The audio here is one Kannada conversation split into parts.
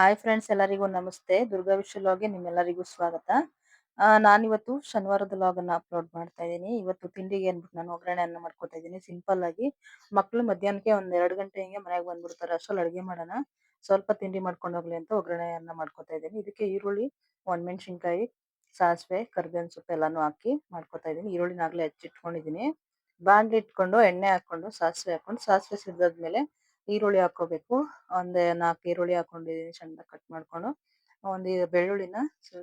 ಹಾಯ್ ಫ್ರೆಂಡ್ಸ್, ಎಲ್ಲರಿಗೂ ನಮಸ್ತೆ. ದುರ್ಗಾ ವಿಶ್ವಲಾಗ್ಗೆ ನಿಮ್ಮೆಲ್ಲರಿಗೂ ಸ್ವಾಗತ. ನಾನಿವತ್ತು ಶನಿವಾರದ ಲಾಗ್ ಅನ್ನ ಅಪ್ಲೋಡ್ ಮಾಡ್ತಾ ಇದ್ದೀನಿ. ಇವತ್ತು ತಿಂಡಿಗೆ ಅಂದ್ಬಿಟ್ಟು ನಾನು ಒಗ್ಗರಣೆಯನ್ನು ಮಾಡ್ಕೊತಾ ಇದ್ದೀನಿ. ಸಿಂಪಲ್ ಆಗಿ ಮಕ್ಕಳು ಮಧ್ಯಾಹ್ನಕ್ಕೆ ಒಂದ್ ಎರಡು ಗಂಟೆ ಹಿಂಗೆ ಮನೆಗೆ ಬಂದ್ಬಿಡ್ತಾರೆ. ಅಷ್ಟರಲ್ಲಿ ಅಡುಗೆ ಮಾಡೋಣ. ಸ್ವಲ್ಪ ತಿಂಡಿ ಮಾಡ್ಕೊಂಡು ಹೋಗ್ಲಿ ಅಂತ ಒಗ್ಗರಣೆಯನ್ನು ಮಾಡ್ಕೊತಾ ಇದ್ದೀನಿ. ಇದಕ್ಕೆ ಈರುಳ್ಳಿ, ಒಣಮೆಣಸಿನ್ಕಾಯಿ, ಸಾಸಿವೆ, ಕರ್ಬೇವಿನ ಸೊಪ್ಪು ಎಲ್ಲಾನು ಹಾಕಿ ಮಾಡ್ಕೊತಾ ಇದ್ದೀನಿ. ಈರುಳ್ಳಿನಾಗಲೇ ಹೆಚ್ಚಿಟ್ಕೊಂಡಿದ್ದೀನಿ. ಬಾಂಡ್ಲಿ ಇಟ್ಕೊಂಡು, ಎಣ್ಣೆ ಹಾಕೊಂಡು, ಸಾಸಿವೆ ಹಾಕೊಂಡು, ಸಾಸಿವೆ ಸಿಡ್ದಾದ್ಮೇಲೆ ಈರುಳ್ಳಿ ಹಾಕೋಬೇಕು ಒಂದ್ ನಾಲ್ಕು ಈರುಳ್ಳಿ ಹಾಕೊಂಡಿದೀನಿ ಚಂದ ಕಟ್ ಮಾಡ್ಕೊಂಡು. ಒಂದ್ ಬೆಳ್ಳುಳ್ಳಿನ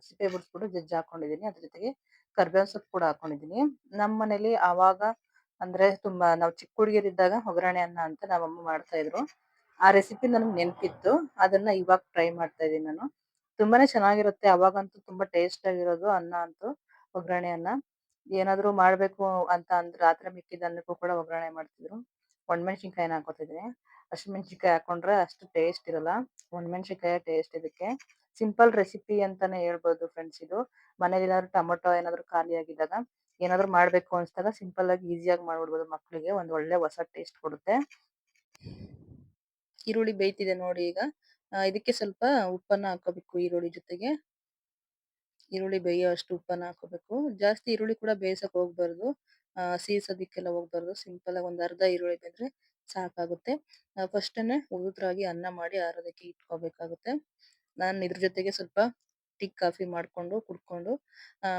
ಸಿಪ್ಪೆ ಬಿಡಿಸ್ಬಿಟ್ಟು ಜಜ್ಜಿ ಹಾಕೊಂಡಿದೀನಿ ಅದ್ರ ಜೊತೆಗೆ ಕರ್ಬೇವಿನ ಸೊಪ್ಪು ಕೂಡ ಹಾಕೊಂಡಿದೀನಿ ನಮ್ಮ ಮನೇಲಿ ಆವಾಗ ಅಂದ್ರೆ ತುಂಬಾ ನಾವು ಚಿಕ್ಕ ಹುಡುಗಿಯರಿದ್ದಾಗ ಒಗ್ಗರಣೆ ಅನ್ನ ಅಂತ ನಮ್ಮಮ್ಮ ಮಾಡ್ತಾ ಇದ್ರು. ಆ ರೆಸಿಪಿ ನನಗೆ ನೆನಪಿತ್ತು. ಅದನ್ನ ಇವಾಗ ಟ್ರೈ ಮಾಡ್ತಾ ಇದೀನಿ ನಾನು. ತುಂಬಾನೇ ಚೆನ್ನಾಗಿರುತ್ತೆ. ಅವಾಗಂತೂ ತುಂಬಾ ಟೇಸ್ಟ್ ಆಗಿರೋದು ಅನ್ನ ಅಂತೂ, ಒಗ್ಗರಣೆ ಅನ್ನ. ಏನಾದ್ರು ಮಾಡ್ಬೇಕು ಅಂತ ಅಂದ್ರೆ ರಾತ್ರಿ ಮಿಕ್ಕಿದ ಅನ್ನಕ್ಕೂ ಕೂಡ ಒಗ್ಗರಣೆ ಮಾಡ್ತಿದ್ರು. ಒಣಮೆಣಸಿನ್ಕಾಯಿನ ಹಾಕೋತಿದ್ದೀನಿ. ಹಸಿಮೆಣಸಿನ್ಕಾಯಿ ಹಾಕೊಂಡ್ರೆ ಅಷ್ಟು ಟೇಸ್ಟ್ ಇರಲ್ಲ. ಒಣಮೆಣಸಿನ್ಕಾಯಿ ಟೇಸ್ಟ್ ಇದಕ್ಕೆ. ಸಿಂಪಲ್ ರೆಸಿಪಿ ಅಂತಾನೆ ಹೇಳ್ಬೋದು ಫ್ರೆಂಡ್ಸ್ ಇದು. ಮನೇಲಿ ಏನಾದ್ರು ಟೊಮೊಟೊ ಏನಾದ್ರು ಖಾಲಿ ಆಗಿದ್ದಾಗ ಏನಾದ್ರು ಮಾಡ್ಬೇಕು ಅನ್ಸ್ದಾಗ ಸಿಂಪಲ್ ಆಗಿ ಈಸಿಯಾಗಿ ಮಾಡ್ಬಿಡ್ಬೋದು ಮಕ್ಳಿಗೆ. ಒಂದ್ ಒಳ್ಳೆ ಹೊಸ ಟೇಸ್ಟ್ ಕೊಡುತ್ತೆ. ಈರುಳ್ಳಿ ಬೇಯ್ತಿದೆ ನೋಡಿ ಈಗ. ಇದಕ್ಕೆ ಸ್ವಲ್ಪ ಉಪ್ಪನ್ನ ಹಾಕೋಬೇಕು ಈರುಳ್ಳಿ ಜೊತೆಗೆ. ಈರುಳ್ಳಿ ಬೇಯೋ ಅಷ್ಟು ಉಪ್ಪನ್ನ ಹಾಕೋಬೇಕು. ಜಾಸ್ತಿ ಈರುಳ್ಳಿ ಕೂಡ ಬೇಯಿಸಕ್ ಹೋಗ್ಬಾರ್ದು. ಸೀಸೋದಿಕ್ಕೆಲ್ಲ ಹೋಗ್ಬಾರ್ದು. ಸಿಂಪಲ್ ಆಗಿ ಒಂದ್ ಅರ್ಧ ಈರುಳ್ಳಿ ಬೆಂದ್ರೆ ಸಾಕಾಗುತ್ತೆ. ಫಸ್ಟೇನೆ ರಾಗಿ ಅನ್ನ ಮಾಡಿ ಆರೋದಕ್ಕೆ ಇಟ್ಕೋಬೇಕಾಗುತ್ತೆ. ನಾನು ಇದ್ರ ಜೊತೆಗೆ ಸ್ವಲ್ಪ ಟೀ, ಕಾಫಿ ಮಾಡ್ಕೊಂಡು ಕುಡ್ಕೊಂಡು, ಆ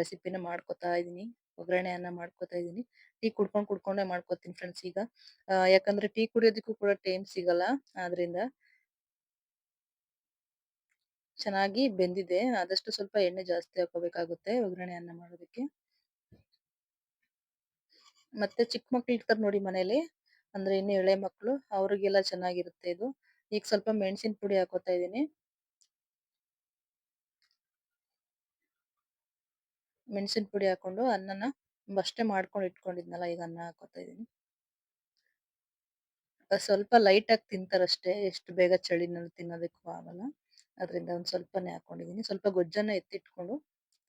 ರೆಸಿಪಿನ ಮಾಡ್ಕೊತಾ ಇದೀನಿ ಒಗ್ಗರಣೆ ಅನ್ನ ಮಾಡ್ಕೊತಾ ಇದೀನಿ ಟೀ ಕುಡ್ಕೊಂಡು ಕುಡ್ಕೊಂಡೆ ಮಾಡ್ಕೊತೀನಿ ಫ್ರೆಂಡ್ಸ್ ಈಗ. ಯಾಕಂದ್ರೆ ಟೀ ಕುಡಿಯೋದಕ್ಕೂ ಕೂಡ ಟೈಮ್ ಸಿಗಲ್ಲ. ಆದ್ರಿಂದ ಚೆನ್ನಾಗಿ ಬೆಂದಿದೆ. ಆದಷ್ಟು ಸ್ವಲ್ಪ ಎಣ್ಣೆ ಜಾಸ್ತಿ ಹಾಕೋಬೇಕಾಗುತ್ತೆ ಒಗ್ಗರಣೆ ಅನ್ನ ಮಾಡೋದಕ್ಕೆ. ಮತ್ತೆ ಚಿಕ್ಕ ಮಕ್ಳು ಇರ್ತಾರೆ ನೋಡಿ ಮನೇಲಿ. ಅಂದ್ರೆ ಇನ್ನು ಎಳೆ ಮಕ್ಕಳು, ಅವ್ರಿಗೆಲ್ಲ ಚೆನ್ನಾಗಿರುತ್ತೆ ಇದು. ಈಗ ಸ್ವಲ್ಪ ಮೆಣಸಿನ ಪುಡಿ ಹಾಕೋತಾ ಇದೀನಿ ಮೆಣಸಿನ ಪುಡಿ ಹಾಕೊಂಡು ಅನ್ನನ ಅಷ್ಟೇ ಮಾಡ್ಕೊಂಡು ಇಟ್ಕೊಂಡಿದ್ನಲ್ಲ, ಈಗ ಅನ್ನ ಹಾಕೋತಾ ಇದೀನಿ ಸ್ವಲ್ಪ ಲೈಟ್ ಆಗಿ ತಿಂತಾರಷ್ಟೇ, ಎಷ್ಟು ಬೇಗ ಚಳಿನಲ್ಲಿ ತಿನ್ನೋದಕ್ಕೂ ಆಗಲ್ಲ. ಅದರಿಂದ ಒಂದು ಸ್ವಲ್ಪನೇ ಹಾಕೊಂಡಿದೀನಿ ಸ್ವಲ್ಪ ಗೊಜ್ಜನ್ನ ಎತ್ತಿಟ್ಕೊಂಡು,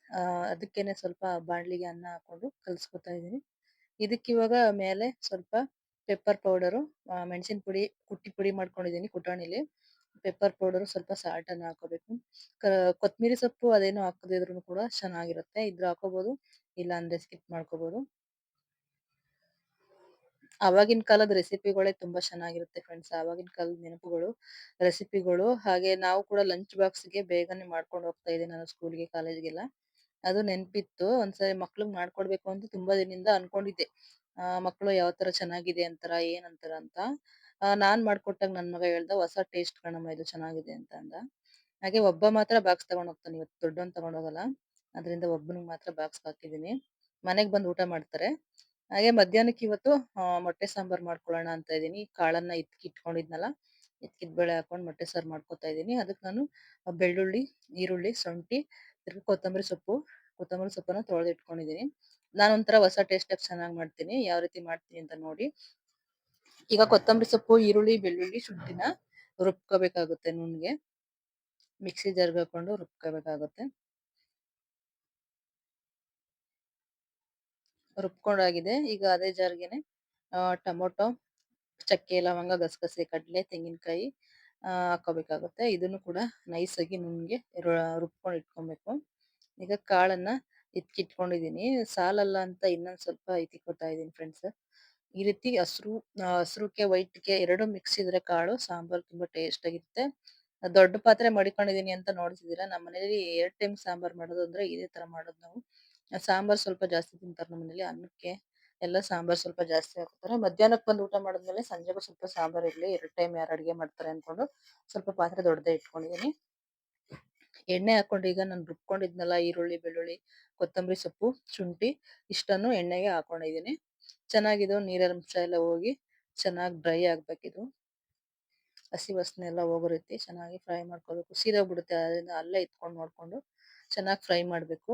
ಆ, ಅದಕ್ಕೇನೆ ಸ್ವಲ್ಪ ಬಾಣ್ಲಿಗೆ ಅನ್ನ ಹಾಕೊಂಡು ಕಲ್ಸ್ಕೊತಾ ಇದೀನಿ ಇದಕ್ಕೆ ಇವಾಗ ಮೇಲೆ ಸ್ವಲ್ಪ ಪೆಪ್ಪರ್ ಪೌಡರು ಮೆಣಸಿನ ಪುಡಿ, ಕುಟ್ಟಿ ಪುಡಿ ಮಾಡ್ಕೊಂಡಿದೀನಿ ಕುಟಾಣಿಲಿ. ಪೆಪ್ಪರ್ ಪೌಡರ್ ಸ್ವಲ್ಪ ಸಾಲ್ಟ್ ಅನ್ನ ಹಾಕೋಬೇಕು. ಕೊತ್ತಂಬರಿ ಸೊಪ್ಪು ಅದೇನು ಹಾಕದಿದ್ರು ಕೂಡ ಚೆನ್ನಾಗಿರುತ್ತೆ. ಇದ್ರ ಹಾಕೋಬಹುದು ಇಲ್ಲ ಅಂದ್ರೆ ಸ್ಕಿಪ್ ಮಾಡ್ಕೋಬಹುದು ಅವಾಗಿನ ಕಾಲದ ರೆಸಿಪಿಗಳೇ ತುಂಬಾ ಚೆನ್ನಾಗಿರುತ್ತೆ ಫ್ರೆಂಡ್ಸ್ ಅವಾಗಿನ ಕಾಲದ ನೆನಪುಗಳು ರೆಸಿಪಿಗಳು ಹಾಗೆ ನಾವು ಕೂಡ ಲಂಚ್ ಬಾಕ್ಸ್ಗೆ ಬೇಗನೆ ಮಾಡ್ಕೊಂಡು ಹೋಗ್ತಾ ಇದ್ದೆ ನಾನು ಸ್ಕೂಲ್ಗೆ ಕಾಲೇಜ್ಗೆಲ್ಲ ಅದು ನೆನಪಿತ್ತು. ಒಂದ್ಸರಿ ಮಕ್ಳಿಗೆ ಮಾಡ್ಕೊಡ್ಬೇಕು ಅಂತ ತುಂಬಾ ದಿನದಿಂದ ಅನ್ಕೊಂಡಿದ್ದೆ. ಮಕ್ಕಳು ಯಾವ ತರ ಚೆನ್ನಾಗಿದೆ ಅಂತಾರ, ಏನ್ ಅಂತರ ಅಂತ ನಾನ್ ಮಾಡ್ಕೊಟ್ಟಾಗ ನನ್ ಮಗ ಹೇಳ್ದ, ಹೊಸ ಟೇಸ್ಟ್ ಕಣಮ್ಮ, ಇದು ಚೆನ್ನಾಗಿದೆ ಅಂತ ಅಂದ. ಹಾಗೆ ಒಬ್ಬ ಮಾತ್ರ ಬಾಕ್ಸ್ ತಗೊಂಡ್ ಹೋಗ್ತಾನೆ ಇವತ್ತು ದೊಡ್ಡವನ್ ತಗೊಂಡ್ ಹೋಗಲ್ಲ. ಅದರಿಂದ ಒಬ್ಬನಿಗೆ ಮಾತ್ರ ಬಾಕ್ಸ್ ಹಾಕಿದೀನಿ ಮನೆಗ್ ಬಂದು ಊಟ ಮಾಡ್ತಾರೆ. ಹಾಗೆ ಮಧ್ಯಾಹ್ನಕ್ಕೆ ಇವತ್ತು ಮೊಟ್ಟೆ ಸಾಂಬಾರ್ ಮಾಡ್ಕೊಳ್ಳೋಣ ಅಂತ ಇದೀನಿ ಕಾಳನ್ನ ಇತ್ಕಿ ಇಟ್ಕೊಂಡಿದ್ನಲ್ಲ ಇತ್ಕಿದ್ ಬೆಳೆ ಹಾಕೊಂಡ್ ಮೊಟ್ಟೆ ಸಾರು ಮಾಡ್ಕೊತಾ ಇದ್ದೀನಿ. ಅದಕ್ಕೆ ನಾನು ಬೆಳ್ಳುಳ್ಳಿ, ಈರುಳ್ಳಿ, ಶುಂಠಿ, ತಿರ್ಗಿ ಕೊತ್ತಂಬರಿ ಸೊಪ್ಪು ಕೊತ್ತಂಬರಿ ಸೊಪ್ಪನ್ನು ನಾನು ಒಂಥರ ಹೊಸ ಟೇಸ್ಟ್ ಆಗಿ ಚೆನ್ನಾಗಿ ಮಾಡ್ತೀನಿ. ಯಾವ ರೀತಿ ಮಾಡ್ತೀನಿ ಅಂತ ನೋಡಿ. ಈಗ ಕೊತ್ತಂಬರಿ ಸೊಪ್ಪು, ಈರುಳ್ಳಿ, ಬೆಳ್ಳುಳ್ಳಿ, ಶುಂಠಿನ ರುಬ್ಕೋಬೇಕಾಗುತ್ತೆ ನುಣ್ಣಗೆ ಮಿಕ್ಸಿ ಜಾರ್ಗೆ ಹಾಕೊಂಡು ರುಬ್ಕೋಬೇಕಾಗುತ್ತೆ. ರುಬ್ಕೊಂಡಾಗಿದೆ. ಈಗ ಅದೇ ಜಾರ್ಗೆನೆ ಟೊಮೊಟೊ, ಚಕ್ಕೆ, ಲವಂಗ, ಗಸಗಸೆ, ಕಡಲೆ, ತೆಂಗಿನಕಾಯಿ ಹಾಕೋಬೇಕಾಗುತ್ತೆ ಇದನ್ನು ಕೂಡ ನೈಸ್ ಆಗಿ ನುಣ್ಣಗೆ ರುಬ್ಕೊಂಡು ಇಟ್ಕೊಬೇಕು. ಈಗ ಕಾಳನ್ನ ಇಟ್ಕೊಂಡಿದೀನಿ ಸಾಲಲ್ಲ ಅಂತ ಇನ್ನೊಂದ್ ಸ್ವಲ್ಪ ಎತ್ತಿಕೊತಾ ಇದೀನಿ ಫ್ರೆಂಡ್ಸ್ ಈ ರೀತಿ ಹಸ್ರು ಹಸ್ರುಕ್ಕೆ ವೈಟ್ಗೆ ಎರಡು ಮಿಕ್ಸ್ ಇದ್ರೆ ಕಾಳು, ಸಾಂಬಾರ್ ತುಂಬಾ ಟೇಸ್ಟ್ ಆಗಿರುತ್ತೆ. ದೊಡ್ಡ ಪಾತ್ರೆ ಮಡಿಕೊಂಡಿದೀನಿ ಅಂತ ನೋಡ್ತಿದ್ದೀರಾ? ನಮ್ಮ ಮನೇಲಿ ಎರಡ್ ಟೈಮ್ ಸಾಂಬಾರ್ ಮಾಡೋದು ಅಂದ್ರೆ ಇದೇ ತರ ಮಾಡೋದು ನಾವು. ಸಾಂಬಾರ್ ಸ್ವಲ್ಪ ಜಾಸ್ತಿ ತಿಂತಾರೆ ನಮ್ಮ ಮನೇಲಿ, ಅನ್ನಕ್ಕೆ ಎಲ್ಲ ಸಾಂಬಾರ್ ಸ್ವಲ್ಪ ಜಾಸ್ತಿ ಹಾಕ್ತಾರೆ. ಮಧ್ಯಾಹ್ನಕ್ಕೆ ಬಂದು ಊಟ ಮಾಡಿದ್ಮೇಲೆ ಸಂಜೆಗೂ ಸ್ವಲ್ಪ ಸಾಂಬಾರ್ ಇರಲಿ, ಎರಡು ಟೈಮ್ ಯಾರು ಅಡುಗೆ ಮಾಡ್ತಾರೆ ಅನ್ಕೊಂಡು ಸ್ವಲ್ಪ ಪಾತ್ರೆ ದೊಡ್ಡದೇ ಇಟ್ಕೊಂಡಿದೀನಿ ಎಣ್ಣೆ ಹಾಕೊಂಡು ಈಗ ನಾನು ರುಬ್ಕೊಂಡಿದ್ನಲ್ಲ ಈರುಳ್ಳಿ, ಬೆಳ್ಳುಳ್ಳಿ, ಕೊತ್ತಂಬರಿ ಸೊಪ್ಪು, ಶುಂಠಿ ಇಷ್ಟನ್ನು ಎಣ್ಣೆಗೆ ಹಾಕೊಂಡಿದ್ದೀನಿ. ಚೆನ್ನಾಗಿದು ನೀರಂಶ ಎಲ್ಲ ಹೋಗಿ ಚೆನ್ನಾಗಿ ಡ್ರೈ ಆಗ್ಬೇಕಿದು ಹಸಿ ವಾಸನೆ ಎಲ್ಲ ಹೋಗೋ ಚೆನ್ನಾಗಿ ಫ್ರೈ ಮಾಡ್ಕೋಬೇಕು. ಸೀದೋಗ್ಬಿಡುತ್ತೆ ಅದರಿಂದ ಅಲ್ಲೇ ಇಟ್ಕೊಂಡು ನೋಡ್ಕೊಂಡು ಚೆನ್ನಾಗಿ ಫ್ರೈ ಮಾಡಬೇಕು.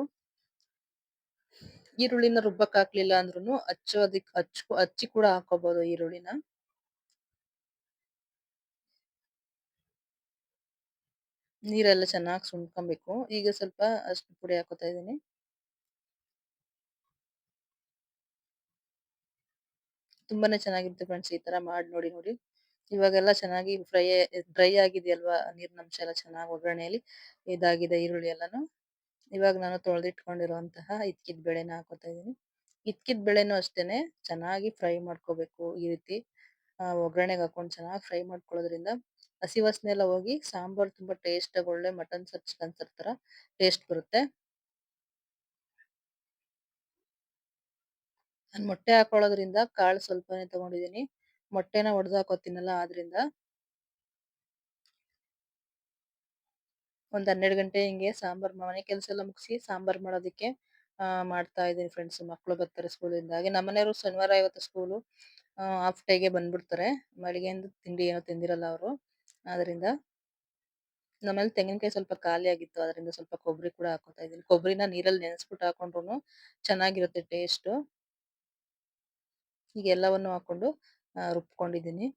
ಈರುಳ್ಳಿನ ರುಬ್ಬಕ್ ಹಾಕ್ಲಿಲ್ಲ ಅಂದ್ರೂ ಹಚ್ಚೋದಿಕ್ ಹಚ್ ಹಚ್ಚಿ ಕೂಡ ಹಾಕೋಬಹುದು ಈರುಳ್ಳಿನ. ನೀರೆಲ್ಲ ಚೆನ್ನಾಗಿ ಸುಂಡ್ಕೊಬೇಕು. ಈಗ ಸ್ವಲ್ಪ ಅಷ್ಟು ಪುಡಿ ಹಾಕೋತಾ ಇದ್ದೀನಿ. ತುಂಬಾನೇ ಚೆನ್ನಾಗಿರುತ್ತೆ ಫ್ರೆಂಡ್ಸ್ ಈ ತರ ಮಾಡಿ ನೋಡಿ ನೋಡಿ. ಇವಾಗೆಲ್ಲ ಚೆನ್ನಾಗಿ ಫ್ರೈ ಡ್ರೈ ಆಗಿದೆಯಲ್ವಾ ನೀರಿನಂಶ ಎಲ್ಲ ಚೆನ್ನಾಗಿ ಒಗ್ಗರಣೆಯಲ್ಲಿ ಇದಾಗಿದೆ ಈರುಳ್ಳಿ ಎಲ್ಲಾನು. ಇವಾಗ ನಾನು ತೊಳೆದಿಟ್ಕೊಂಡಿರುವಂತಹ ಇದ್ಕಿದ ಬೆಳೆನ ಹಾಕೋತಾ ಇದೀನಿ ಇದ್ಕಿದ ಬೆಳೆನೂ ಅಷ್ಟೇನೆ ಚೆನ್ನಾಗಿ ಫ್ರೈ ಮಾಡ್ಕೋಬೇಕು ಈ ರೀತಿ. ಒಗ್ಗರಣೆಗೆ ಹಾಕೊಂಡು ಚೆನ್ನಾಗಿ ಫ್ರೈ ಮಾಡ್ಕೊಳ್ಳೋದ್ರಿಂದ ಹಸಿ ವಾಸನೆ ಎಲ್ಲ ಹೋಗಿ ಸಾಂಬಾರ್ ತುಂಬಾ ಟೇಸ್ಟ್, ಒಳ್ಳೆ ಮಟನ್ ಚಿಕನ್ ತರ ಟೇಸ್ಟ್ ಬರುತ್ತೆ. ನಾನು ಮೊಟ್ಟೆ ಹಾಕೊಳ್ಳೋದ್ರಿಂದ ಕಾಳು ಸ್ವಲ್ಪನೇ ತಗೊಂಡಿದ್ದೀನಿ. ಮೊಟ್ಟೆನ ಒಡೆದು ಹಾಕೋತೀನಲ್ಲ ಆದ್ರಿಂದ. ಒಂದ್ ಹನ್ನೆರಡು ಗಂಟೆ ಹಿಂಗೆ ಸಾಂಬಾರ್, ಮನೆ ಕೆಲಸ ಎಲ್ಲ ಮುಗಿಸಿ ಸಾಂಬಾರ್ ಮಾಡೋದಕ್ಕೆ, ಆ, ಮಾಡ್ತಾ ಇದ್ದೀನಿ ಫ್ರೆಂಡ್ಸ್ ಮಕ್ಳು ಬರ್ತಾರೆ ಸ್ಕೂಲಿಂದ ಹಾಗೆ ನಮ್ಮನೆಯವರು ಶನಿವಾರ ಇವತ್ತು ಸ್ಕೂಲು ಹಾಫ್ ಡೇಗೆ ಬಂದ್ಬಿಡ್ತಾರೆ. ಮಳಿಗೆಯಿಂದ ತಿಂಡಿ ಏನೋ ತಿಂದಿರಲ್ಲ ಅವರು. ಆದ್ರಿಂದ ನಮ್ಮಲ್ಲಿ ತೆಂಗಿನಕಾಯಿ ಸ್ವಲ್ಪ ಖಾಲಿ ಆಗಿತ್ತು. ಅದರಿಂದ ಸ್ವಲ್ಪ ಕೊಬ್ಬರಿ ಕೂಡ ಹಾಕೋತಾ ಇದೀನಿ ಕೊಬ್ಬರಿನ ನೀರಲ್ಲಿ ನೆನೆಸ್ಬಿಟ್ಟು ಹಾಕೊಂಡ್ರು ಚೆನ್ನಾಗಿರುತ್ತೆ ಟೇಸ್ಟ್. ಈಗ ಎಲ್ಲವನ್ನು ಹಾಕೊಂಡು ರುಬ್ಕೊಂಡಿದ್ದೀನಿ.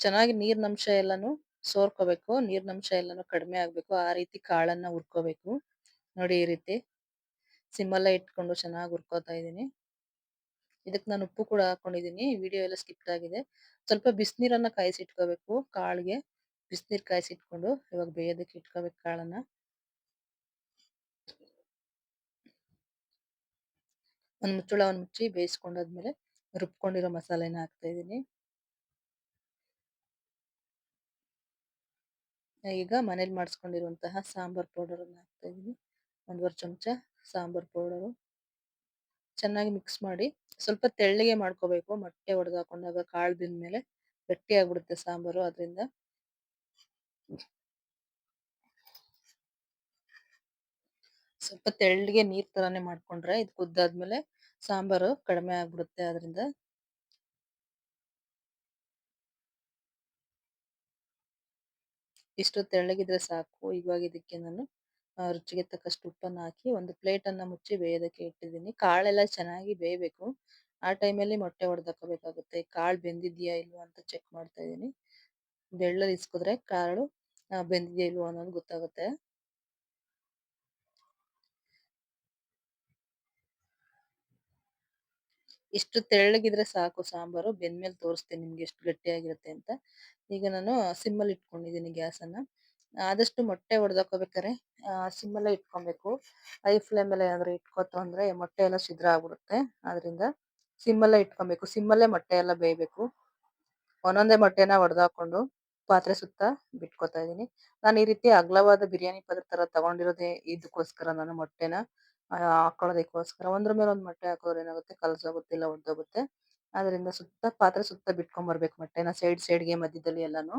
ಚೆನ್ನಾಗಿ ನೀರಿನಂಶ ಎಲ್ಲಾನು ಸೋರ್ಕೋಬೇಕು. ನೀರಿನಂಶ ಎಲ್ಲಾನು ಕಡಿಮೆ ಆಗ್ಬೇಕು. ಆ ರೀತಿ ಕಾಳನ್ನ ಹುರ್ಕೋಬೇಕು. ನೋಡಿ ಈ ರೀತಿ. ಸಿಮ್ಮಲ್ಲೇ ಇಟ್ಕೊಂಡು ಚೆನ್ನಾಗಿ ಹುರ್ಕೋತಾ ಇದ್ದೀನಿ. ಇದಕ್ಕೆ ನಾನು ಉಪ್ಪು ಕೂಡ ಹಾಕೊಂಡಿದ್ದೀನಿ ವಿಡಿಯೋ ಎಲ್ಲ ಸ್ಕಿಪ್ ಆಗಿದೆ. ಸ್ವಲ್ಪ ಬಿಸಿನೀರನ್ನ ಕಾಯಿಸಿ ಇಟ್ಕೋಬೇಕು ಕಾಳಿಗೆ. ಬಿಸಿನೀರು ಕಾಯಿಸಿ ಇಟ್ಕೊಂಡು ಇವಾಗ ಬೇಯೋದಕ್ಕೆ ಇಟ್ಕೋಬೇಕು ಕಾಳನ್ನ. ಒಂದ್ ಮುಚ್ಚಳವನ್ನು ಮುಚ್ಚಿ ಬೇಯಿಸ್ಕೊಂಡಾದ್ಮೇಲೆ ರುಬ್ಕೊಂಡಿರೋ ಮಸಾಲೆನ ಹಾಕ್ತಾ ಇದ್ದೀನಿ ಈಗ ಮನೇಲಿ ಮಾಡಿಸ್ಕೊಂಡಿರುವಂತಹ ಸಾಂಬಾರ್ ಪೌಡರ್ ಅನ್ನ ಹಾಕ್ತಾ ಇದ್ದೀನಿ ಒಂದೂವರೆ ಚಮಚ ಸಾಂಬಾರ್ ಪೌಡರು. ಚೆನ್ನಾಗಿ ಮಿಕ್ಸ್ ಮಾಡಿ ಸ್ವಲ್ಪ ತೆಳ್ಳಗೆ ಮಾಡ್ಕೋಬೇಕು. ಮೊಟ್ಟೆ ಒಡೆದು ಹಾಕೊಂಡಾಗ ಕಾಳು ಬೆಂದ್ಮೇಲೆ ಗಟ್ಟಿ ಆಗ್ಬಿಡುತ್ತೆ ಸಾಂಬಾರು ಅದರಿಂದ. ಸ್ವಲ್ಪ ತೆಳ್ಳಗೆ ನೀರ್ ತರಾನೇ ಮಾಡ್ಕೊಂಡ್ರೆ ಇದು ಕುದ್ದಾದ್ಮೇಲೆ ಸಾಂಬಾರು ಕಡಿಮೆ ಆಗ್ಬಿಡುತ್ತೆ ಅದರಿಂದ. ಇಷ್ಟು ತೆಳ್ಳಗಿದ್ರೆ ಸಾಕು. ಇವಾಗ ಇದಕ್ಕೆ ನಾನು ರುಚಿಗೆ ತಕ್ಕಷ್ಟು ಉಪ್ಪನ್ನ ಹಾಕಿ ಒಂದು ಪ್ಲೇಟ್ ಅನ್ನ ಮುಚ್ಚಿ ಬೇಯೋದಕ್ಕೆ ಇಟ್ಟಿದ್ದೀನಿ. ಕಾಳೆಲ್ಲ ಚೆನ್ನಾಗಿ ಬೇಯಬೇಕು. ಆ ಟೈಮಲ್ಲಿ ಮೊಟ್ಟೆ ಹೊಡೆದಾಕೋಬೇಕಾಗುತ್ತೆ ಕಾಳು ಬೆಂದಿದ್ಯಾ ಇಲ್ವಾ ಅಂತ ಚೆಕ್ ಮಾಡ್ತಾ ಇದ್ದೀನಿ. ಬೆಳ್ಳಲ್ಲಿ ಇಸ್ಕಿದ್ರೆ ಕಾಳು ಬೆಂದಿದ್ಯಾ ಇಲ್ವಾ ಅನ್ನೋದು ಗೊತ್ತಾಗುತ್ತೆ. ಇಷ್ಟು ತೆಳ್ಳಗಿದ್ರೆ ಸಾಕು ಸಾಂಬಾರು. ಬೆಂದ್ಮೇಲೆ ತೋರಿಸ್ತೀನಿ ನಿಮ್ಗೆ ಎಷ್ಟು ಗಟ್ಟಿಯಾಗಿರುತ್ತೆ ಅಂತ. ಈಗ ನಾನು ಸಿಮ್ಮಲ್ಲಿ ಇಟ್ಕೊಂಡಿದ್ದೀನಿ ಗ್ಯಾಸ್ ಅನ್ನ ಆದಷ್ಟು ಮೊಟ್ಟೆ ಹೊಡೆದಾಕೋಬೇಕಾರೆ ಸಿಮ್ಮಲ್ಲೇ ಇಟ್ಕೊಬೇಕು. ಹೈ ಫ್ಲೇಮಲ್ಲಿ ಏನಾದ್ರು ಇಟ್ಕೋತು ಅಂದ್ರೆ ಮೊಟ್ಟೆ ಎಲ್ಲ ಛಿದ್ರ ಆಗ್ಬಿಡುತ್ತೆ. ಆದ್ರಿಂದ ಸಿಮ್ಮಲ್ಲೇ ಇಟ್ಕೊಬೇಕು. ಸಿಮ್ಮಲ್ಲೇ ಮೊಟ್ಟೆ ಎಲ್ಲ ಬೇಯಬೇಕು. ಒಂದೊಂದೇ ಮೊಟ್ಟೆನ ಹಾಕೊಂಡು ಪಾತ್ರೆ ಸುತ್ತ ಬಿಟ್ಕೊತಾ ಇದೀನಿ ನಾನು ಈ ರೀತಿ ಅಗಲವಾದ ಬಿರಿಯಾನಿ ಪಾತ್ರೆ ತರ ತಗೊಂಡಿರೋದೇ ಇದಕ್ಕೋಸ್ಕರ ನಾನು ಮೊಟ್ಟೆನ ಹಾಕೊಳ್ಳೋದಕ್ಕೋಸ್ಕರ. ಒಂದ್ರ ಮೇಲೆ ಒಂದ್ ಮೊಟ್ಟೆ ಹಾಕೋದ್ರೆ ಏನಾಗುತ್ತೆ? ಕಲಸೋಗುತ್ತೆ ಇಲ್ಲ ಒಡ್ದೋಗುತ್ತೆ. ಅದರಿಂದ ಸುತ್ತ ಪಾತ್ರೆ ಸುತ್ತ ಬಿಟ್ಕೊಂಡ್ ಬರ್ಬೇಕು ಮೊಟ್ಟೆನ, ಸೈಡ್ ಸೈಡ್ಗೆ ಮಧ್ಯದಲ್ಲಿ ಎಲ್ಲಾನು.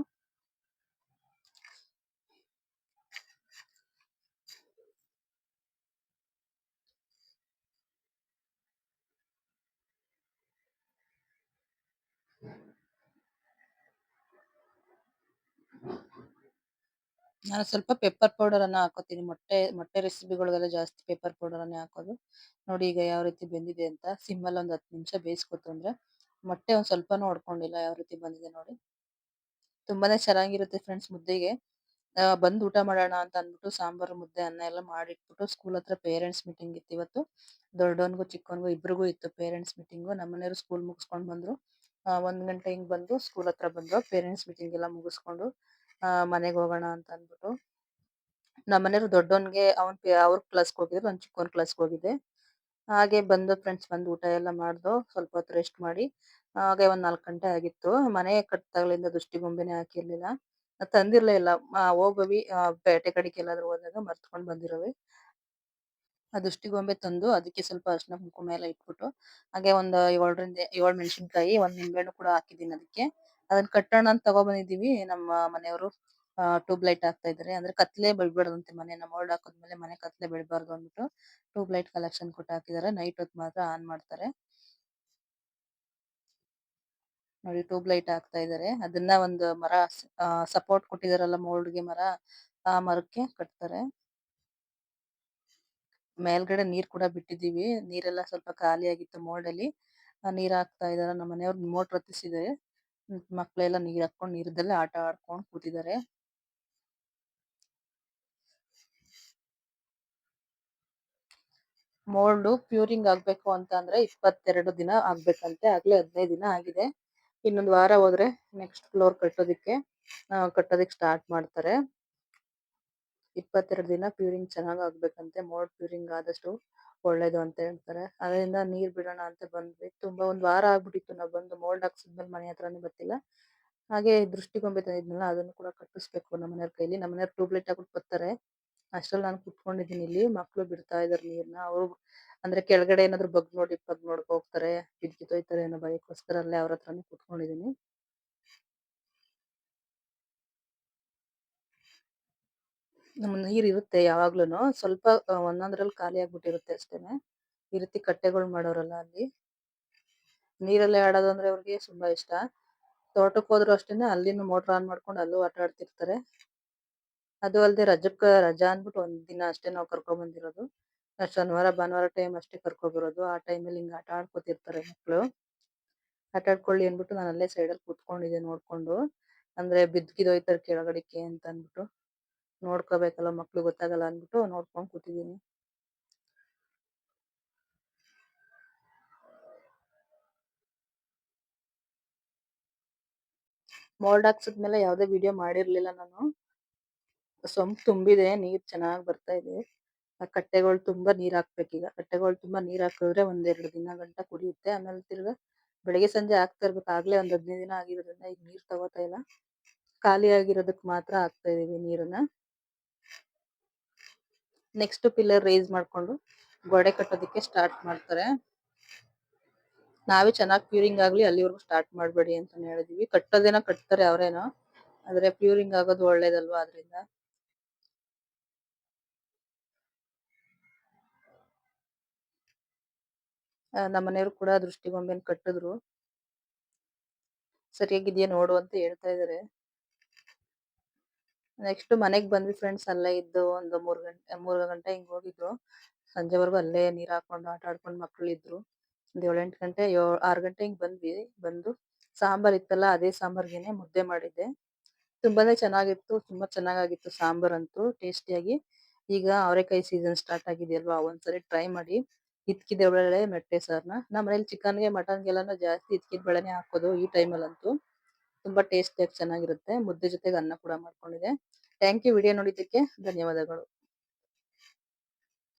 ನಾನು ಸ್ವಲ್ಪ ಪೆಪ್ಪರ್ ಅನ್ನ ಹಾಕೋತೀನಿ. ಮೊಟ್ಟೆ ಮೊಟ್ಟೆ ರೆಸಿಪಿಗಳಿಗೆಲ್ಲ ಜಾಸ್ತಿ ಪೆಪ್ಪರ್ ಪೌಡರ್ ಅನ್ನೇ ಹಾಕೋದು. ನೋಡಿ ಈಗ ಯಾವ ರೀತಿ ಬೆಂದಿದೆ ಅಂತ ಸಿಮ್ಮಲ್ಲಿ ಒಂದು ಹತ್ತು ನಿಮಿಷ ಬೇಯಿಸ್ಕೊತು ಅಂದ್ರೆ ಮೊಟ್ಟೆ ಒಂದ್ ಸ್ವಲ್ಪನೂ ಹೊಡ್ಕೊಂಡಿಲ್ಲ ಯಾವ ರೀತಿ ಬಂದಿದೆ ನೋಡಿ. ತುಂಬಾನೇ ಚೆನ್ನಾಗಿರುತ್ತೆ ಫ್ರೆಂಡ್ಸ್ ಮುದ್ದೆಗೆ. ಬಂದು ಊಟ ಮಾಡೋಣ ಅಂತ ಅಂದ್ಬಿಟ್ಟು ಸಾಂಬಾರು, ಮುದ್ದೆ, ಅನ್ನ ಎಲ್ಲ ಮಾಡಿಟ್ಬಿಟ್ಟು ಸ್ಕೂಲ್ ಹತ್ರ ಪೇರೆಂಟ್ಸ್ ಮೀಟಿಂಗ್ ಇತ್ತು ಇವತ್ತು. ದೊಡ್ಡವನ್ಗೂ ಚಿಕ್ಕವನ್ಗೂ ಇಬ್ರಿಗೂ ಇತ್ತು ಪೇರೆಂಟ್ಸ್ ಮೀಟಿಂಗು. ನಮ್ಮನೆಯವರು ಸ್ಕೂಲ್ ಮುಗಿಸ್ಕೊಂಡು ಬಂದ್ರು. ಒಂದ್ ಗಂಟೆ ಹಿಂಗ್ ಬಂದು ಸ್ಕೂಲ್ ಹತ್ರ ಬಂದ್ರು. ಪೇರೆಂಟ್ಸ್ ಮೀಟಿಂಗ್ ಎಲ್ಲ ಮುಗಿಸ್ಕೊಂಡು ಆ, ಮನೆಗೆ ಹೋಗೋಣ ಅಂತ ಅಂದ್ಬಿಟ್ಟು ನಮ್ಮನೆಯವರು ದೊಡ್ಡವನ್ಗೆ ಅವನ್ ಅವ್ರ ಕ್ಲಾಸ್ಗೆ ಹೋಗಿದ್ರು, ನಾನು ಚಿಕ್ಕವನ್ ಕ್ಲಾಸ್ಗೆ ಹೋಗಿದ್ದೆ. ಹಾಗೆ ಬಂದು ಫ್ರೆಂಡ್ಸ್ ಬಂದು ಊಟ ಎಲ್ಲ ಮಾಡ್ದು, ಸ್ವಲ್ಪ ಹೊತ್ತು ರೆಸ್ಟ್ ಮಾಡಿ, ಹಾಗೆ ಒಂದ್ ನಾಲ್ಕು ಗಂಟೆ ಆಗಿತ್ತು. ಮನೆ ಕಟ್ಟಿದಾಗಲಿಂದ ದೃಷ್ಟಿ ಬೊಂಬೆನೆ ಹಾಕಿರ್ಲಿಲ್ಲ ತಂದಿರ್ಲೇ ಇಲ್ಲ. ಹೋಗವಿ ಬೇಟೆ ಕಡೆಗೆ ಎಲ್ಲಾದ್ರೂ ಹೋದಾಗ ಮರ್ತ್ಕೊಂಡ್ ಬಂದಿರೋವೆ. ಆ ದೃಷ್ಟಿ ಗೊಂಬೆ ತಂದು ಅದಕ್ಕೆ ಸ್ವಲ್ಪ ಅರಿಶಿನ ಕುಂಕುಮ ಎಲ್ಲ ಇಟ್ಬಿಟ್ಟು, ಹಾಗೆ ಒಂದ್ ಏಳರಿಂದ, ಏಳು ಮೆಣಸಿನಕಾಯಿ, ಒಂದ್ ನಿಂಬೆಹಣ್ಣು ಕೂಡ ಹಾಕಿದ್ದೀನಿ ಅದಕ್ಕೆ. ಅದನ್ನ ಕಟ್ಟೋಣ ಅಂತ ತಗೊಬಂದಿದೀವಿ ನಮ್ಮ ಮನೆಯವರು ಟ್ಯೂಬ್ ಲೈಟ್ ಹಾಕ್ತಾ ಇದಾರೆ ಅಂದ್ರೆ ಕತ್ಲೆ ಬೆಳ್ಬಾರ್ದಂತೆ ಮನೆ. ಮೋಲ್ಡ್ ಹಾಕಿದ್ಮೇಲೆ ಮನೆ ಕತ್ಲೆ ಬೀಳ್ಬಾರ್ದು ಅಂದ್ಬಿಟ್ಟು ಟ್ಯೂಬ್ ಲೈಟ್ ಕಲೆಕ್ಷನ್ ಕೊಟ್ಟು ಹಾಕಿದ್ದಾರೆ. ನೈಟ್ ಹೊತ್ತು ಮಾತ್ರ ಆನ್ ಮಾಡ್ತಾರೆ. ನೋಡಿ, ಟ್ಯೂಬ್ ಲೈಟ್ ಹಾಕ್ತಾ ಇದಾರೆ ಅದನ್ನ ಒಂದು ಮರ ಸಪೋರ್ಟ್ ಕೊಟ್ಟಿದಾರಲ್ಲ ಮೋಲ್ಡ್ಗೆ ಮರ, ಆ ಮರಕ್ಕೆ ಕಟ್ತಾರೆ. ಮೇಲ್ಗಡೆ ನೀರ್ ಕೂಡ ಬಿಟ್ಟಿದೀವಿ ನೀರೆಲ್ಲ ಸ್ವಲ್ಪ ಖಾಲಿ ಆಗಿತ್ತು ಮೋಲ್ಡ್ ಅಲ್ಲಿ ನೀರ್ ಹಾಕ್ತಾ ಇದಾರೆ ನಮ್ಮ ಮನೆಯವರು ಮೋಟರ್ ಹತ್ತಿಸಿದ್ದಾರೆ. ಮಕ್ಳೆಲ್ಲ ನೀರ್ ಹಾಕೊಂಡು ನೀರದಲ್ಲಿ ಆಟ ಆಡ್ಕೊಂಡು ಕೂತಿದ್ದಾರೆ ಮೋಲ್ಡ್ ಪ್ಯೂರಿಂಗ್ ಆಗ್ಬೇಕು ಅಂತ ಅಂದ್ರೆ ಇಪ್ಪತ್ತೆರಡು ದಿನ ಆಗ್ಬೇಕಂತೆ, ಆಗ್ಲೇ ಹದಿನೈದು ದಿನ ಆಗಿದೆ. ಇನ್ನೊಂದು ವಾರ ಹೋದ್ರೆ ನೆಕ್ಸ್ಟ್ ಫ್ಲೋರ್ ಕಟ್ಟೋದಿಕ್ಕೆ ಕಟ್ಟೋದಿಕ್ ಸ್ಟಾರ್ಟ್ ಮಾಡ್ತಾರೆ. ಇಪ್ಪತ್ತೆರಡು ದಿನ ಪ್ಯೂರಿಂಗ್ ಚೆನ್ನಾಗ್ ಆಗ್ಬೇಕಂತೆ, ಮೋಲ್ಡ್ ಪ್ಯೂರಿಂಗ್ ಆದಷ್ಟು. ಒಳ್ಳೇದು ಅಂತ ಹೇಳ್ತಾರೆ. ಅದರಿಂದ ನೀರ್ ಬಿಡೋಣ ಅಂತ ಬಂದ್ವಿ. ತುಂಬಾ ಒಂದ್ ವಾರ ಆಗ್ಬಿಟ್ಟಿತ್ತು ನಾವ್ ಬಂದು ಮೋಲ್ಡ್ ಹಾಕ್ಸಿದ್ಮೇಲೆ ಮನೆ ಹತ್ರನೇ ಬರ್ತಿಲ್ಲ. ಹಾಗೆ ದೃಷ್ಟಿಗೊಂಬೆ ತಂದಿದ್ನಲ್ಲ, ಅದನ್ನು ಕೂಡ ಕಟ್ಟಿಸ್ಬೇಕು ನಮ್ಮ ಮನೆಯವ್ರ ಕೈಲಿ. ನಮ್ಮ ಮನೆಯವ್ರು ಟ್ಯೂಬ್ಲೈಟ್ ಹಾಕ್ಬಿಟ್ಟು ಬರ್ತಾರೆ. ಅಷ್ಟ್ರಲ್ಲಿ ನಾನು ಕುತ್ಕೊಂಡಿದ್ದೀನಿ ಇಲ್ಲಿ. ಮಕ್ಳು ಬಿಡ್ತಾ ಇದಾರೆ ನೀರ್ನ. ಅವ್ರು ಅಂದ್ರೆ ಕೆಳಗಡೆ ಏನಾದ್ರು ಬಗ್ ನೋಡಿ, ಬಗ್ ನೋಡ್ಕೊ ಹೋಗ್ತಾರೆ. ಬಿದ್ಕಿತ್ತೋಯ್ತಾರೆ ಅನ್ನೋ ಭಯಕ್ಕೋಸ್ಕರ ಅಲ್ಲೇ ಅವ್ರ ಹತ್ರನೇ ಕುತ್ಕೊಂಡಿದ್ದೀನಿ. ನಮ್ಮ ನೀರ್ ಇರುತ್ತೆ ಯಾವಾಗ್ಲೂನು. ಸ್ವಲ್ಪ ಒಂದೊಂದ್ರಲ್ಲಿ ಖಾಲಿ ಆಗ್ಬಿಟ್ಟಿರುತ್ತೆ ಅಷ್ಟೇನೆ. ಈ ರೀತಿ ಕಟ್ಟೆಗಳು ಮಾಡೋರಲ್ಲ ಅಲ್ಲಿ. ನೀರಲ್ಲೇ ಆಡೋದು ಅಂದ್ರೆ ಅವ್ರಿಗೆ ತುಂಬಾ ಇಷ್ಟ. ತೋಟಕ್ಕೆ ಹೋದ್ರು ಅಷ್ಟೇನೆ ಅಲ್ಲಿನೂ ಮೋಟರ್ ಆನ್ ಮಾಡ್ಕೊಂಡು ಅಲ್ಲೂ ಆಟ ಆಡ್ತಿರ್ತಾರೆ. ಅದು ಅಲ್ಲದೆ ರಜಕ್ಕ, ರಜಾ ಅಂದ್ಬಿಟ್ಟು ಒಂದ್ ದಿನ ಅಷ್ಟೇ ನಾವು ಕರ್ಕೊಂಡ್ ಬಂದಿರೋದು ಶನಿವಾರ, ಭಾನುವಾರ ಟೈಮ್ ಅಷ್ಟೇ ಕರ್ಕೊಂಡ್ ಬರೋದು ಆ ಟೈಮಲ್ಲಿ ಹಿಂಗ್ ಆಟ ಆಡ್ಕೊತಿರ್ತಾರೆ ಮಕ್ಕಳು ಆಟ ಆಡ್ಕೊಳ್ಳಿ ಅಂದ್ಬಿಟ್ಟು ನಾನು ಅಲ್ಲೇ ಸೈಡಲ್ಲಿ ಕೂತ್ಕೊಂಡಿದ್ದೆ ನೋಡ್ಕೊಂಡು. ಅಂದ್ರೆ ಬಿದ್ಕಿದೋಯ್ತಾರೆ ಕೆಳಗಡೆಗೆ ಅಂತ ಅಂದ್ಬಿಟ್ಟು. ನೋಡ್ಕೋಬೇಕಲ್ಲ ಮಕ್ಳು ಗೊತ್ತಾಗಲ್ಲ ಅಂದ್ಬಿಟ್ಟು ನೋಡ್ಕೊಂಡು ಕೂತಿದ್ದೀನಿ. ಮೋಲ್ಡ್ ಹಾಕ್ಸಿದ್ಮೇಲೆ ಯಾವ್ದೇ ವಿಡಿಯೋ ಮಾಡಿರ್ಲಿಲ್ಲ ನಾನು. ಸೊಂಪ್ ತುಂಬಿದೆ, ನೀರ್ ಚೆನ್ನಾಗಿ ಬರ್ತಾ ಇದೆ. ಕಟ್ಟೆಗಳು ತುಂಬಾ ನೀರ್ ಹಾಕ್ಬೇಕೀಗ. ಕಟ್ಟೆಗಳು ತುಂಬಾ ನೀರ್ ಹಾಕಿದ್ರೆ ಒಂದೆರಡು ದಿನ ಗಂಟ ಕುಡಿಯುತ್ತೆ. ಆಮೇಲೆ ತಿರ್ಗಾ ಬೆಳಿಗ್ಗೆ ಸಂಜೆ ಹಾಕ್ತಾ ಇರ್ಬೇಕು. ಆಗ್ಲೇ ಒಂದ್ ಹದಿನೈದು ದಿನ ಆಗಿರೋದ್ರಿಂದ ಈಗ ನೀರ್ ತಗೋತಾ ಇಲ್ಲ. ಖಾಲಿ ಆಗಿರೋದಕ್ ಮಾತ್ರ ಹಾಕ್ತಾ ಇದೀವಿ ನೀರನ್ನ. ನೆಕ್ಸ್ಟ್ ಪಿಲ್ಲರ್ ರೇಸ್ ಮಾಡ್ಕೊಂಡು ಗೋಡೆ ಕಟ್ಟೋದಕ್ಕೆ ಸ್ಟಾರ್ಟ್ ಮಾಡ್ತಾರೆ. ನಾವೇ ಚೆನ್ನಾಗಿ ಪ್ಯೂರಿಂಗ್ ಆಗ್ಲಿ ಅಲ್ಲಿವರೆಗೂ ಸ್ಟಾರ್ಟ್ ಮಾಡಬೇಡಿ ಅಂತ ಹೇಳಿದೀವಿ. ಕಟ್ಟೋದೇನೋ ಕಟ್ತಾರೆ ಅವರೇನೋ, ಆದ್ರೆ ಪ್ಯೂರಿಂಗ್ ಆಗೋದು ಒಳ್ಳೇದಲ್ವಾ ಅದರಿಂದ ನಮ್ಮ ಮನೆಯವರು ಕೂಡ ದೃಷ್ಟಿಗೊಂಬೆನ್ ಕಟ್ಟಿದ್ರು. ಸರಿಯಾಗಿದೆಯಾ ನೋಡು ಅಂತ ಹೇಳ್ತಾ ಇದಾರೆ. ನೆಕ್ಸ್ಟ್ ಮನೆಗ್ ಬಂದ್ವಿ ಫ್ರೆಂಡ್ಸ್ ಅಲ್ಲೇ ಇದ್ದು ಒಂದು ಮೂರ್ ಗಂಟೆ ಮೂರ್ ಗಂಟೆ ಹಿಂಗ್ ಹೋಗಿದ್ರು. ಸಂಜೆವರೆಗೂ ಅಲ್ಲೇ ನೀರ್ ಹಾಕೊಂಡು ಆಟ ಆಡ್ಕೊಂಡು ಮಕ್ಳು ಇದ್ರು. ಒಂದ್ ಏಳೆಂಟ್ ಗಂಟೆ, ಏಳ್, ಆರ್ ಗಂಟೆ ಹಿಂಗ್ ಬಂದ್ವಿ, ಬಂದು ಸಾಂಬಾರ್ ಇತ್ತಲ್ಲ ಅದೇ ಸಾಂಬಾರ್ಗೆನೆ ಮುದ್ದೆ ಮಾಡಿದ್ದೆ. ತುಂಬಾನೇ ಚೆನ್ನಾಗಿತ್ತು, ತುಂಬಾ ಚೆನ್ನಾಗಾಗಿತ್ತು ಸಾಂಬಾರ್ ಅಂತೂ, ಟೇಸ್ಟಿಯಾಗಿ. ಈಗ ಅವರೆಕಾಯಿ ಸೀಸನ್ ಸ್ಟಾರ್ಟ್ ಆಗಿದೆಯಲ್ವಾ, ಒಂದ್ಸರಿ ಟ್ರೈ ಮಾಡಿ. ಹಿತ್ಕಿದ ಬೆಳೆ ಮೆಟ್ಟೆ ಸಾರ್ನ. ನಮ್ಮ ಮನೇಲಿ ಚಿಕನ್ಗೆ ಮಟನ್ಗೆಲ್ಲಾನು ಜಾಸ್ತಿ ಇತ್ಕಿದ್ ಬೆಳೆನೆ ಹಾಕೋದು ಈ ಟೈಮಲ್ಲಂತೂ ತುಂಬಾ ಟೇಸ್ಟಿಯಾಗಿ ಚೆನ್ನಾಗಿರುತ್ತೆ. ಮುದ್ದೆ ಜೊತೆಗೆ ಅನ್ನ ಕೂಡ ಮಾಡ್ಕೊಂಡಿದೆ ಥ್ಯಾಂಕ್ ಯು ವಿಡಿಯೋ ನೋಡಿದ್ದಕ್ಕೆ. ಧನ್ಯವಾದಗಳು.